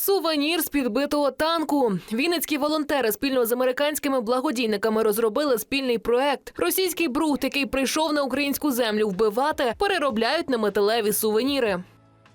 Сувенір з підбитого танку. Вінницькі волонтери спільно з американськими благодійниками розробили спільний проект. Російський брухт, який прийшов на українську землю вбивати, переробляють на металеві сувеніри.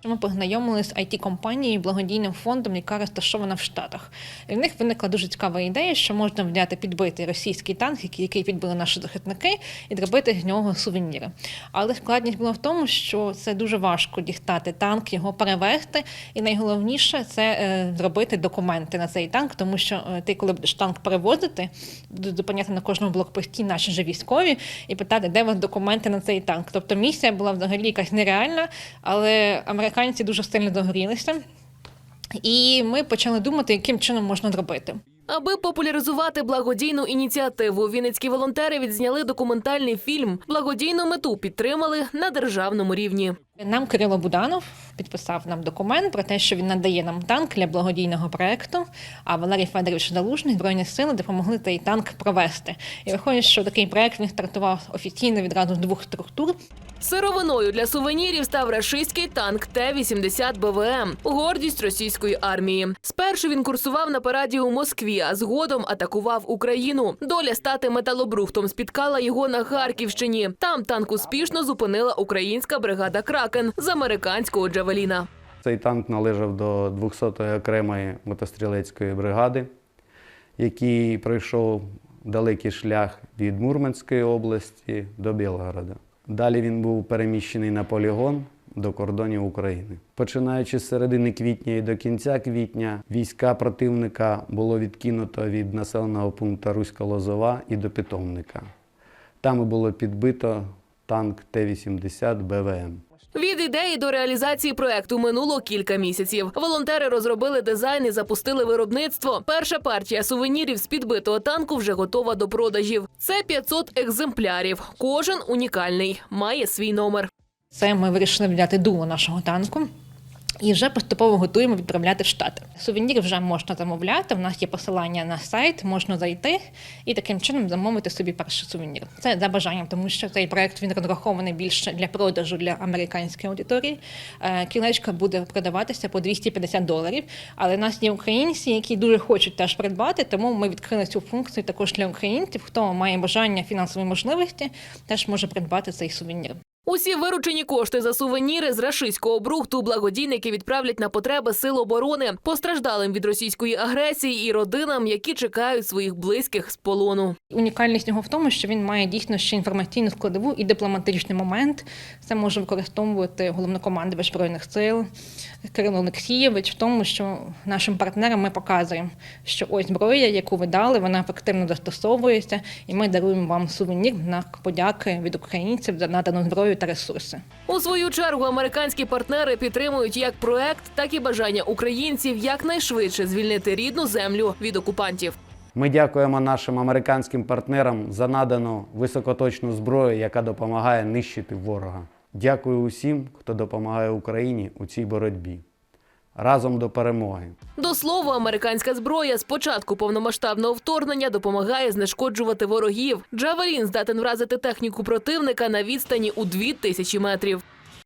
Ми познайомилися з it компанією благодійним фондом, яка розташована в Штатах. І в них виникла дуже цікава ідея, що можна взяти підбитий російський танк, який, підбили наші захисники, і зробити з нього сувеніри. Але складність була в тому, що це дуже важко дістати танк, його перевезти. І найголовніше це е, зробити документи на цей танк, тому що е, ти, коли будеш танк перевозити, будуть зупиняти на кожному блокпості наші же військові і питати, де у вас документи на цей танк. Тобто місія була взагалі якась нереальна, але американці дуже сильно догорілися, І ми почали думати, яким чином можна зробити. Аби популяризувати благодійну ініціативу, вінницькі волонтери відзняли документальний фільм. Благодійну мету підтримали на державному рівні. Нам Кирило Буданов підписав нам документ про те, що він надає нам танк для благодійного проекту. А Валерій Федорович Залужний збройні сили допомогли цей танк провести. І виходить, що такий проект він стартував офіційно відразу з двох структур. Сировиною для сувенірів став рашистський танк Т-80 БВМ – гордість російської армії. Спершу він курсував на параді у Москві, а згодом атакував Україну. Доля стати металобрухтом спіткала його на Харківщині. Там танк успішно зупинила українська бригада Кракен з американського Джавеліна. Цей танк належав до 200-ї окремої мотострілецької бригади, який пройшов далекий шлях від Мурманської області до Білгорода. Далі він був переміщений на полігон до кордонів України. Починаючи з середини квітня і до кінця квітня, війська противника було відкинуто від населеного пункту Руська Лозова і до питомника. Там було підбито танк Т-80 БВМ. Від ідеї до реалізації проекту минуло кілька місяців. Волонтери розробили дизайн і запустили виробництво. Перша партія сувенірів з підбитого танку вже готова до продажів. Це 500 екземплярів. Кожен унікальний, має свій номер. Це ми вирішили взяти дуло нашого танку. І вже поступово готуємо відправляти в Штати. Сувеніри вже можна замовляти. У нас є посилання на сайт, можна зайти і таким чином замовити собі перший сувенір. Це за бажанням, тому що цей проект він розрахований більше для продажу для американської аудиторії. Е, Кілечка буде продаватися по 250 доларів. Але в нас є українці, які дуже хочуть теж придбати, тому ми відкрили цю функцію також для українців. Хто має бажання фінансової можливості, теж може придбати цей сувенір. Усі виручені кошти за сувеніри з рашистського брухту благодійники відправлять на потреби сил оборони, постраждалим від російської агресії і родинам, які чекають своїх близьких з полону. Унікальність його в тому, що він має дійсно ще інформаційну складову і дипломатичний момент. Це може використовувати головнокомандувач збройних сил Кирило Олексійович, в тому, що нашим партнерам ми показуємо, що ось зброя, яку ви дали, вона ефективно застосовується, і ми даруємо вам сувенір на подяки від українців за надану зброю та ресурси. У свою чергу американські партнери підтримують як проект, так і бажання українців якнайшвидше звільнити рідну землю від окупантів. Ми дякуємо нашим американським партнерам за надану високоточну зброю, яка допомагає нищити ворога. Дякую усім, хто допомагає Україні у цій боротьбі. Разом до перемоги! До слова, американська зброя з початку повномасштабного вторгнення допомагає знешкоджувати ворогів. Джавелін здатен вразити техніку противника на відстані у 2000 метрів.